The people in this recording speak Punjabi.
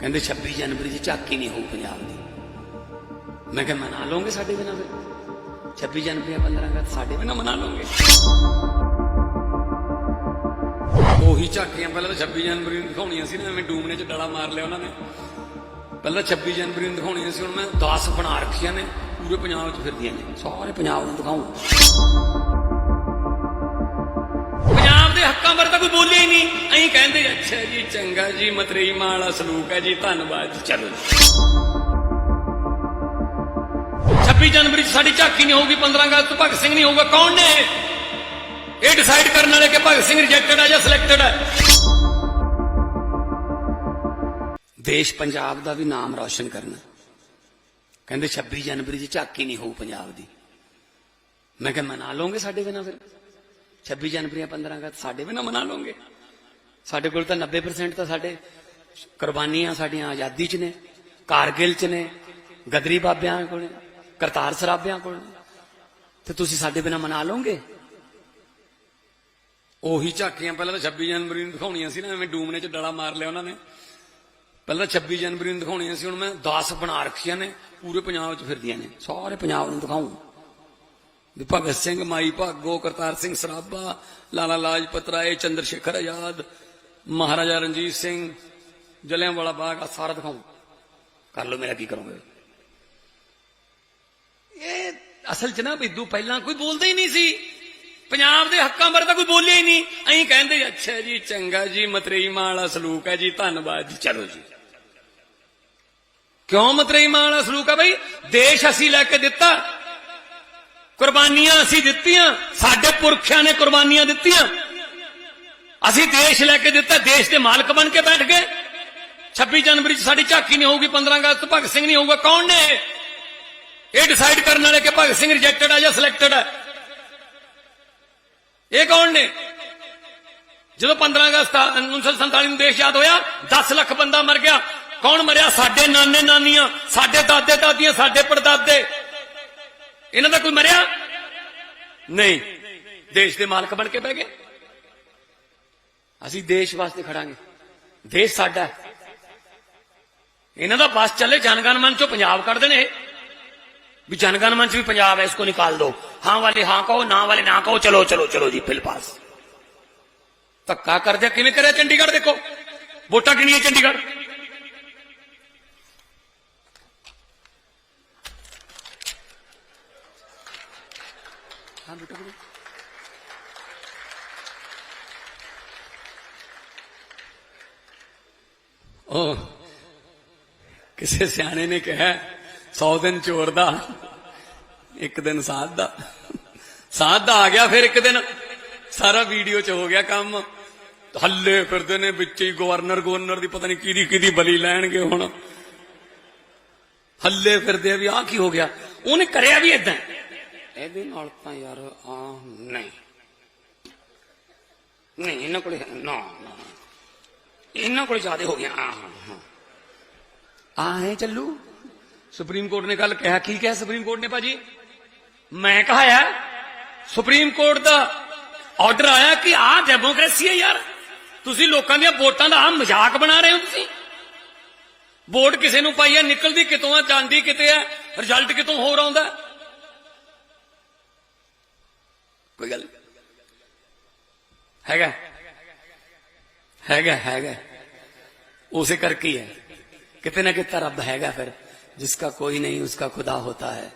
ਕਹਿੰਦੇ 26 ਜਨਵਰੀ ਦੀ ਝਾਕੀ ਨਹੀਂ ਹੋਊ ਪੰਜਾਬ ਦੀ। ਮੈਂ ਕਿਹਾ, ਮਨਾ ਲਓਗੇ ਸਾਡੇ ਬਿਨਾਂ ਫਿਰ? 26 ਜਨਵਰੀ ਜਾਂ 15 ਅਗਸਤ ਸਾਡੇ ਬਿਨਾਂ ਮਨਾ ਲਓਗੇ? ਉਹੀ ਝਾਕੀਆਂ ਪਹਿਲਾਂ ਤਾਂ 26 ਜਨਵਰੀ ਨੂੰ ਦਿਖਾਉਣੀਆਂ ਸੀ ਨਾ ਐਵੇਂ ਡੂਮਨੇ 'ਚ ਡਾਲਾ ਮਾਰ ਲਿਆ ਉਹਨਾਂ ਨੇ। ਪਹਿਲਾਂ 26 ਜਨਵਰੀ ਨੂੰ ਦਿਖਾਉਣੀਆਂ ਸੀ, ਹੁਣ ਮੈਂ 10 ਬਣਾ ਰੱਖੀਆਂ ਨੇ, ਪੂਰੇ ਪੰਜਾਬ 'ਚ ਫਿਰਦੀਆਂ ਨੇ। ਸਾਰੇ ਪੰਜਾਬ ਨੂੰ ਦਿਖਾਉਂ ਅੱਛਾ ਜੀ, ਚੰਗਾ ਜੀ, ਮਤਰੇਈ ਮਾਂ ਵਾਲਾ ਸਲੂਕ ਹੈ ਜੀ, ਧੰਨਵਾਦ ਜੀ। ਚਲੋ ਜੀ। 26 ਜਨਵਰੀ 'ਚ ਸਾਡੀ ਝਾਕੀ ਨਹੀਂ ਹੋਊਗੀ 15 ਅਗਸਤ ਭਗਤ ਸਿੰਘ ਨਹੀਂ ਹੋਊਗਾ। ਕੌਣ ਨੇ ਇਹ? ਡਿਸਾਈਡ ਕਰਨ ਵਾਲੇ ਕਿ ਭਗਤ ਸਿੰਘ ਰਿਜੈਕਟਡ ਹੈ ਜਾਂ ਸਿਲੈਕਟਡ ਹੈ? ਦੇਸ਼ ਪੰਜਾਬ ਦਾ ਵੀ ਨਾਮ ਰੌਸ਼ਨ ਕਰਨਾ। ਕਹਿੰਦੇ 26 ਜਨਵਰੀ ਦੀ ਝਾਕੀ ਨਹੀਂ ਹੋਊ ਪੰਜਾਬ ਦੀ। ਮੈਂ ਕਿਹਾ, ਮਨਾ ਲਓਗੇ ਸਾਡੇ ਬਿਨਾਂ ਫਿਰ? 26 ਜਨਵਰੀ ਜਾਂ 15 ਅਗਸਤ ਸਾਡੇ ਬਿਨਾਂ ਮਨਾ ਲਓਗੇ? ਸਾਡੇ ਕੋਲ ਤਾਂ 90% ਤਾਂ ਸਾਡੇ ਕੁਰਬਾਨੀਆਂ ਸਾਡੀਆਂ ਆਜ਼ਾਦੀ 'ਚ ਨੇ, ਕਾਰਗਿਲ 'ਚ ਨੇ, ਗਦਰੀ ਬਾਬਿਆਂ ਕੋਲ ਕਰਤਾਰ ਸਰਾਬਿਆਂ ਕੋਲ ਤੇ ਤੁਸੀਂ ਸਾਡੇ ਬਿਨਾਂ ਮਨਾ ਲਓਗੇ? ਉਹੀ ਝਾਕੀਆਂ ਪਹਿਲਾਂ ਤਾਂ 26 ਜਨਵਰੀ ਨੂੰ ਦਿਖਾਉਣੀਆਂ ਸੀ ਨਾ, ਐਵੇਂ ਡੂਮਨੇ 'ਚ ਡਲਾ ਮਾਰ ਲਿਆ ਉਹਨਾਂ ਨੇ। ਪਹਿਲਾਂ 26 ਜਨਵਰੀ ਨੂੰ ਦਿਖਾਉਣੀਆਂ ਸੀ, ਹੁਣ ਮੈਂ 10 ਬਣਾ ਰੱਖੀਆਂ ਨੇ, ਪੂਰੇ ਪੰਜਾਬ 'ਚ ਫਿਰਦੀਆਂ ਨੇ, ਸਾਰੇ ਪੰਜਾਬ ਨੂੰ ਦਿਖਾਉਂ ਵੀ ਭਗਤ ਸਿੰਘ, ਮਾਈ ਭਾਗੋ, ਕਰਤਾਰ ਸਿੰਘ ਸਰਾਭਾ ਲਾਲਾ ਲਾਜਪਤ ਰਾਏ, ਚੰਦਰ ਸ਼ੇਖਰ ਆਜ਼ਾਦ ਮਹਾਰਾਜਾ ਰਣਜੀਤ ਸਿੰਘ ਜਲਿਆਂਵਾਲਾ ਬਾਗ ਆ, ਸਾਰਾ ਦਿਖਾਉਂ। ਕਰ ਲਓ ਮੇਰਾ ਕੀ ਕਰੋਗੇ। ਇਹ ਅਸਲ 'ਚ ਨਾ ਬਿੱਦੂ ਪਹਿਲਾਂ ਕੋਈ ਬੋਲਦਾ ਹੀ ਨਹੀਂ ਸੀ। ਪੰਜਾਬ ਦੇ ਹੱਕਾਂ ਬਾਰੇ ਤਾਂ ਕੋਈ ਬੋਲਿਆ ਹੀ ਨਹੀਂ। ਐਂ ਕਹਿੰਦੇ, ਅੱਛਾ ਜੀ, ਚੰਗਾ ਜੀ, ਮਤਰੇਈ ਮਾਂ ਵਾਲਾ ਸਲੂਕ ਹੈ ਜੀ, ਧੰਨਵਾਦ ਜੀ, ਚਲੋ ਜੀ। ਕਿਉਂ ਮਤਰੇਈ ਮਾਂ ਵਾਲਾ ਸਲੂਕ ਹੈ ਬਈ? ਦੇਸ਼ ਅਸੀਂ ਲੈ ਕੇ ਦਿੱਤਾ। ਕੁਰਬਾਨੀਆਂ ਅਸੀਂ ਦਿੱਤੀਆਂ। ਸਾਡੇ ਪੁਰਖਿਆਂ ਨੇ ਕੁਰਬਾਨੀਆਂ ਦਿੱਤੀਆਂ। ਅਸੀਂ ਦੇਸ਼ ਲੈ ਕੇ ਦਿੱਤਾ, ਦੇਸ਼ ਦੇ ਮਾਲਕ ਬਣ ਕੇ ਬੈਠ ਗਏ। 26 ਜਨਵਰੀ 'ਚ ਸਾਡੀ ਝਾਕੀ ਨਹੀਂ ਹੋਊਗੀ 15 ਅਗਸਤ ਭਗਤ ਸਿੰਘ ਨਹੀਂ ਹੋਊਗਾ। ਕੌਣ ਨੇ ਇਹ? ਡਿਸਾਈਡ ਕਰਨ ਵਾਲੇ ਕਿ ਭਗਤ ਸਿੰਘ ਰਿਜੈਕਟਡ ਹੈ ਜਾਂ ਸਿਲੈਕਟਡ ਹੈ ਇਹ ਕੌਣ ਨੇ? ਜਦੋਂ 15 ਅਗਸਤ 1947 ਨੂੰ ਦੇਸ਼ ਆਜ਼ਾਦ ਹੋਇਆ 10 ਲੱਖ ਬੰਦਾ ਮਰ ਗਿਆ। ਕੌਣ ਮਰਿਆ? ਸਾਡੇ ਨਾਨੇ ਨਾਨੀਆਂ, ਸਾਡੇ ਦਾਦੇ ਦਾਦੀਆਂ, ਸਾਡੇ ਪੜਦਾਦੇ। ਇਹਨਾਂ ਦਾ ਕੋਈ ਮਰਿਆ? ਨਹੀਂ। ਦੇਸ਼ ਦੇ ਮਾਲਕ ਬਣ ਕੇ ਬਹਿ ਗਏ। असि देश वास्ते खड़ा देश साडा इन्हों का बस चले, जनगण मंच पंजाब कड़ देने। भी जनगण मंच भी पंजाब है, इसको निकाल दो। हाँ वाले हाँ कहो, ना वाले ना कहो, चलो चलो चलो जी, फिल पास। धक्का कर दिया किए कर चंडीगढ़? देखो, वोटा कि चंडीगढ़। हाँ बेटा बेटा ਬੇਟਾ ਕਿਸੇ ਸਿਆਣੇ ਨੇ ਕਿਹਾ 100 ਦਿਨ ਚੋਰ ਦਾ, ਇੱਕ ਦਿਨ ਸਾਧ ਦਾ। ਸਾਧ ਦਾ ਆ ਗਿਆ ਫਿਰ ਇੱਕ ਦਿਨ। ਸਾਰਾ ਵੀਡੀਓ ਚ ਹੋ ਗਿਆ ਕੰਮ। ਹੱਲੇ ਫਿਰਦੇ ਨੇ ਵਿੱਚ ਹੀ ਗਵਰਨਰ ਗਵਰਨਰ ਦੀ ਪਤਾ ਨਹੀਂ ਕਿਹਦੀ ਕਿਹਦੀ ਬਲੀ ਲੈਣਗੇ ਹੁਣ। ਹੱਲੇ ਫਿਰਦੇ ਆ ਵੀ ਆਹ ਕੀ ਹੋ ਗਿਆ? ਉਹਨੇ ਕਰਿਆ ਵੀ ਇਦਾਂ ਇਹਦੇ ਨਾਲ ਤਾਂ ਯਾਰ ਆ ਨਹੀਂ। ਨਹੀਂ, ਇਹਨਾਂ ਕੋਲ ਨਾ ਨਾ। ਇਹਨਾਂ ਕੋਲ ਜ਼ਿਆਦਾ ਹੋ ਗਿਆ। ਆ ਹਾਂ ਆ ਹੈ ਚੱਲੂ। ਸੁਪਰੀਮ ਕੋਰਟ ਨੇ ਕੱਲ ਕਿਹਾ, ਕੀ ਕਿਹਾ ਸੁਪਰੀਮ ਕੋਰਟ ਨੇ ਭਾਜੀ? ਮੈਂ ਕਹਾਇਆ, ਸੁਪਰੀਮ ਕੋਰਟ ਦਾ ਆਰਡਰ ਆਇਆ ਕਿ ਆਹ ਡੈਮੋਕ੍ਰੇਸੀ ਹੈ ਯਾਰ। ਤੁਸੀਂ ਲੋਕਾਂ ਦੀਆਂ ਵੋਟਾਂ ਦਾ ਆਹ ਮਜ਼ਾਕ ਬਣਾ ਰਹੇ ਹੋ ਤੁਸੀਂ। ਵੋਟ ਕਿਸੇ ਨੂੰ ਪਾਈ ਹੈ, ਨਿਕਲਦੀ ਕਿਤੋਂ ਆ, ਜਾਂਦੀ ਕਿਤੇ ਹੈ ਰਿਜ਼ਲਟ ਕਿਤੋਂ ਹੋਰ ਆਉਂਦਾ। ਕੋਈ ਗੱਲ ਹੈਗਾ। ਹੈਗਾ ਹੈਗਾ ਉਸੇ ਕਰਕੇ ਹੀ ਹੈ कितने ना कितना रब हैगा फिर जिसका कोई नहीं उसका खुदा होता है